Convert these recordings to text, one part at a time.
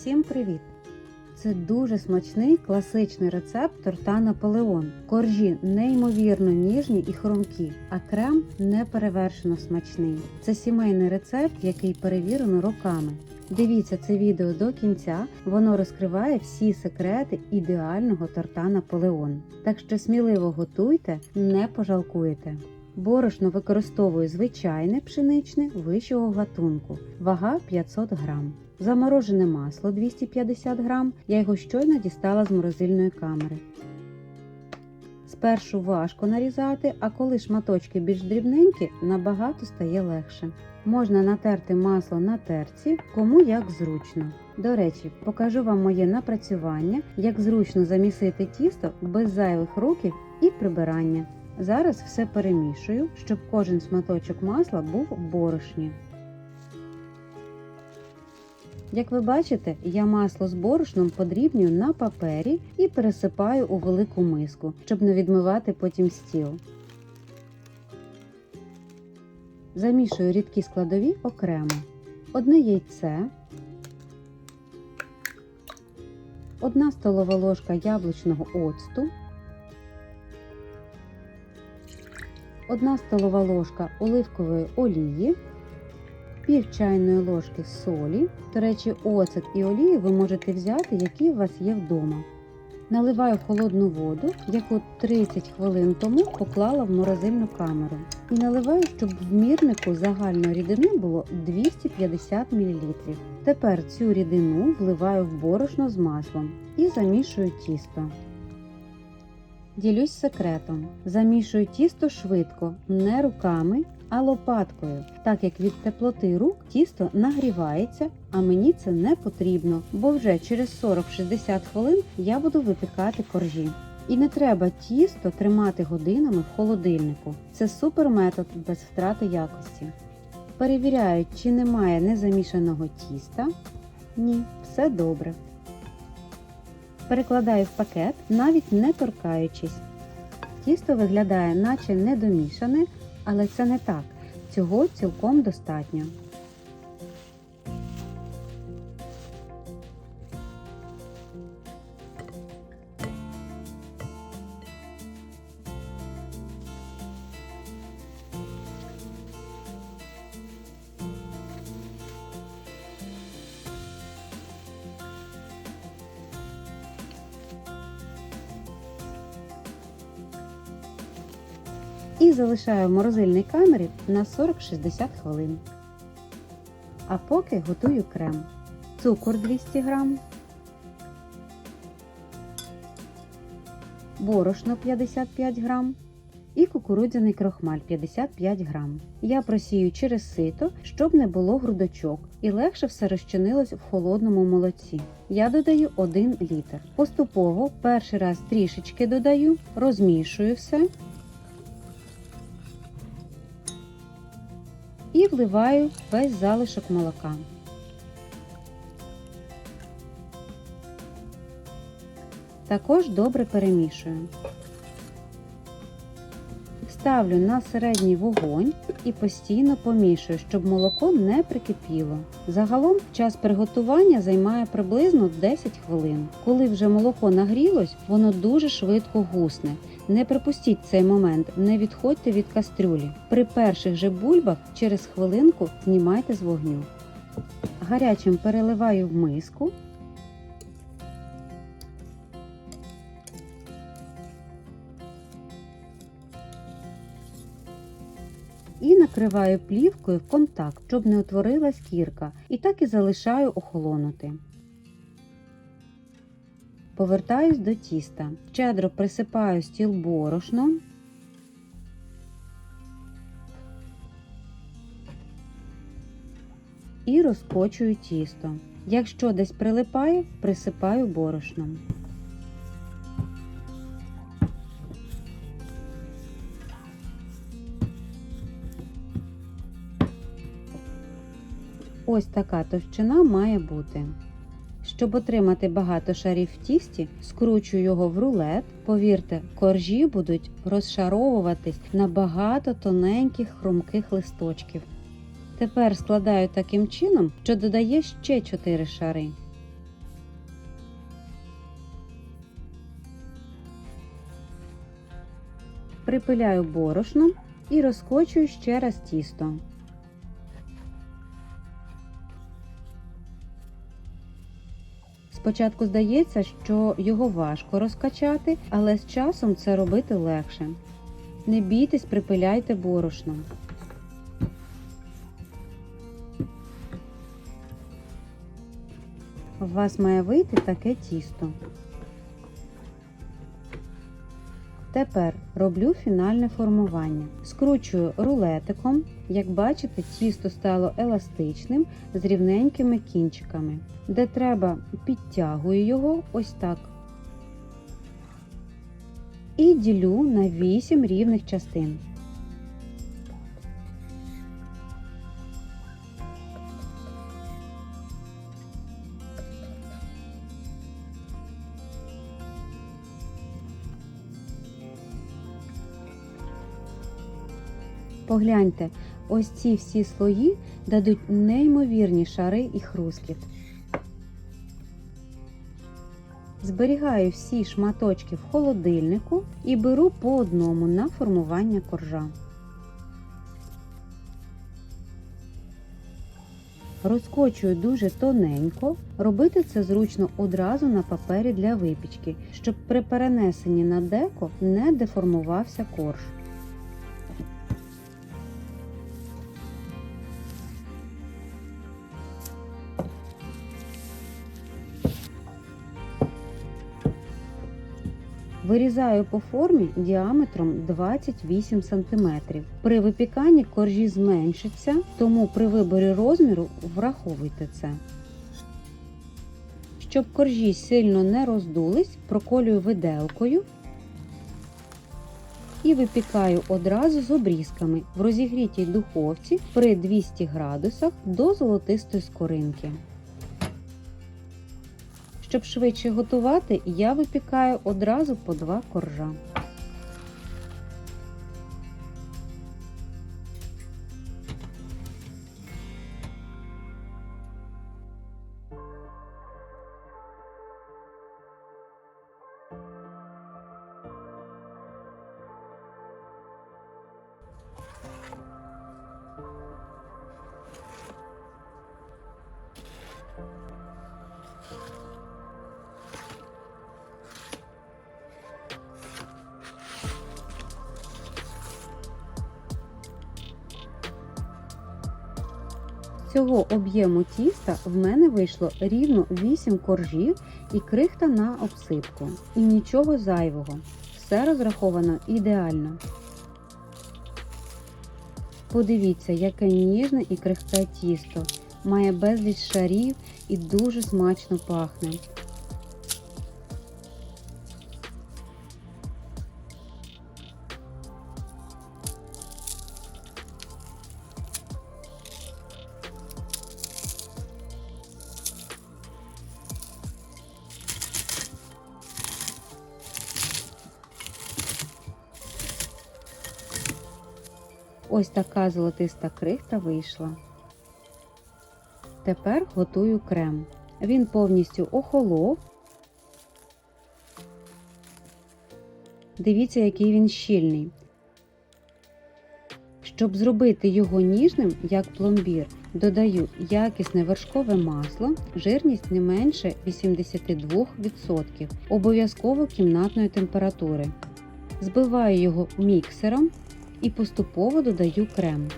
Всім привіт! Це дуже смачний класичний рецепт торта Наполеон. Коржі неймовірно ніжні і хрумкі, а крем неперевершено смачний. Це сімейний рецепт, який перевірено роками. Дивіться це відео до кінця, воно розкриває всі секрети ідеального торта Наполеон. Так що сміливо готуйте, не пожалкуєте. Борошно використовую звичайне пшеничне вищого гатунку, вага 500 грам. Заморожене масло 250 грам. Я його щойно дістала з морозильної камери. Спершу важко нарізати, а коли шматочки більш дрібненькі, набагато стає легше. Можна натерти масло на терці, кому як зручно. До речі, покажу вам моє напрацювання, як зручно замісити тісто без зайвих руків і прибирання. Зараз все перемішую, щоб кожен шматочок масла був в борошні. Як ви бачите, я масло з борошном подрібнюю на папері і пересипаю у велику миску, щоб не відмивати потім стіл. Замішую рідкі складові окремо. Одне яйце, одна столова ложка яблучного оцту, одна столова ложка оливкової олії, пів чайної ложки солі. До речі, оцет і олію ви можете взяти, які у вас є вдома. Наливаю холодну воду, яку 30 хвилин тому поклала в морозильну камеру. І наливаю, щоб в мірнику загальної рідини було 250 мл. Тепер цю рідину вливаю в борошно з маслом і замішую тісто. Ділюсь секретом. Замішую тісто швидко, не руками, а лопаткою, так як від теплоти рук тісто нагрівається, а мені це не потрібно, бо вже через 40-60 хвилин я буду випікати коржі. І не треба тісто тримати годинами в холодильнику. Це супер метод без втрати якості. Перевіряю, чи немає незамішаного тіста. Ні, все добре. Перекладаю в пакет, навіть не торкаючись. Тісто виглядає, наче недомішане, але це не так. Цього цілком достатньо. І залишаю в морозильній камері на 40-60 хвилин. А поки готую крем. Цукор 200 г, борошно 55 г і кукурудзяний крохмаль 55 г. Я просію через сито, щоб не було грудочок і легше все розчинилось в холодному молоці. Я додаю 1 літр. Поступово перший раз трішечки додаю, розмішую все. І вливаю весь залишок молока. Також добре перемішую. Ставлю на середній вогонь і постійно помішую, щоб молоко не прикипіло. Загалом час приготування займає приблизно 10 хвилин. Коли вже молоко нагрілось, воно дуже швидко гусне. Не пропустіть цей момент, не відходьте від кастрюлі. При перших же бульбах через хвилинку знімайте з вогню. Гарячим переливаю в миску. Накриваю плівкою в контакт, щоб не утворилась кірка, і так і залишаю охолонути. Повертаюсь до тіста. Щедро присипаю стіл борошном. І розкочую тісто. Якщо десь прилипає, присипаю борошном. Ось така товщина має бути. Щоб отримати багато шарів в тісті, скручую його в рулет. Повірте, коржі будуть розшаровуватись на багато тоненьких хрумких листочків. Тепер складаю таким чином, що додає ще 4 шари. Припиляю борошном і розкочую ще раз тісто. Спочатку здається, що його важко розкачати, але з часом це робити легше. Не бійтесь, припиляйте борошно. У вас має вийти таке тісто. Тепер роблю фінальне формування. Скручую рулетиком. Як бачите, тісто стало еластичним з рівненькими кінчиками. Де треба, підтягую його ось так. І ділю на 8 рівних частин. Погляньте, ось ці всі слої дадуть неймовірні шари і хрускіт. Зберігаю всі шматочки в холодильнику і беру по одному на формування коржа. Розкочую дуже тоненько. Робити це зручно одразу на папері для випічки, щоб при перенесенні на деко не деформувався корж. Вирізаю по формі діаметром 28 см. При випіканні коржі зменшаться, тому при виборі розміру враховуйте це. Щоб коржі сильно не роздулись, проколюю виделкою і випікаю одразу з обрізками в розігрітій духовці при 200 градусах до золотистої скоринки. Щоб швидше готувати, я випікаю одразу по два коржа. З цього об'єму тіста в мене вийшло рівно 8 коржів і крихта на обсипку. І нічого зайвого. Все розраховано ідеально. Подивіться, яке ніжне і крихке тісто. Має безліч шарів і дуже смачно пахне. Ось така золотиста крихта вийшла. Тепер готую крем. Він повністю охолов. Дивіться, який він щільний. Щоб зробити його ніжним, як пломбір, додаю якісне вершкове масло, жирність не менше 82%, обов'язково кімнатної температури. Збиваю його міксером і поступово додаю крем.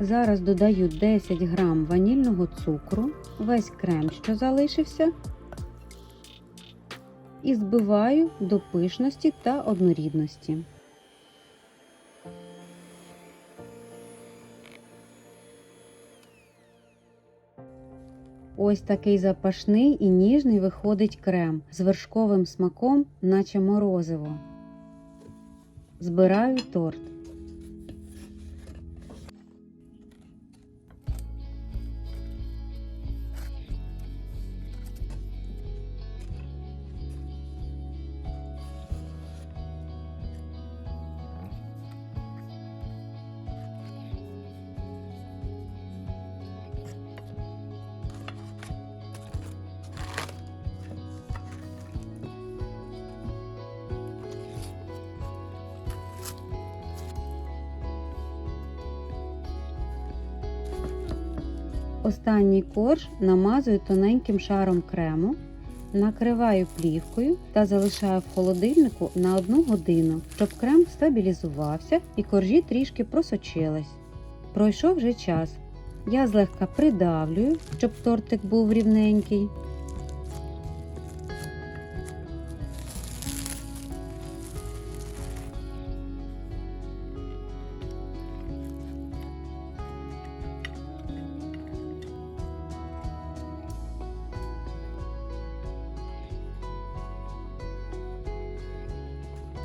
Зараз додаю 10 грам ванільного цукру, весь крем, що залишився, і збиваю до пишності та однорідності. Ось такий запашний і ніжний виходить крем з вершковим смаком, наче морозиво. Збираю торт. Останній корж намазую тоненьким шаром крему, накриваю плівкою та залишаю в холодильнику на 1 годину, щоб крем стабілізувався і коржі трішки просочились. Пройшов вже час. Я злегка придавлюю, щоб тортик був рівненький.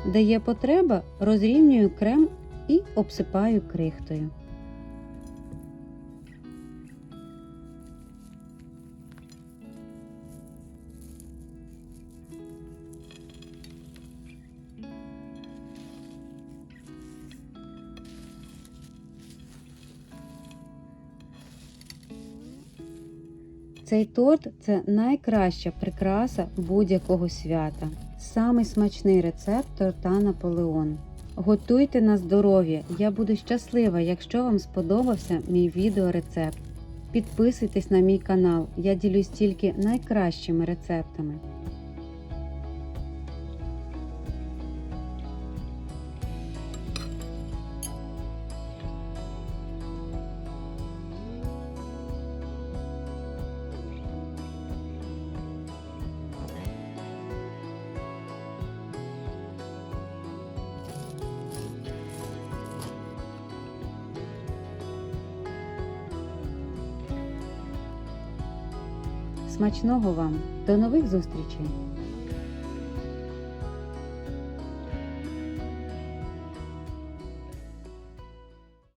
Де є потреба, розрівнюю крем і обсипаю крихтою. Цей торт це найкраща прикраса будь-якого свята. Самий смачний рецепт торта Наполеон. Готуйте на здоров'я. Я буду щаслива, якщо вам сподобався мій відеорецепт. Підписуйтесь на мій канал, я ділюсь тільки найкращими рецептами. Смачного вам! До нових зустрічей!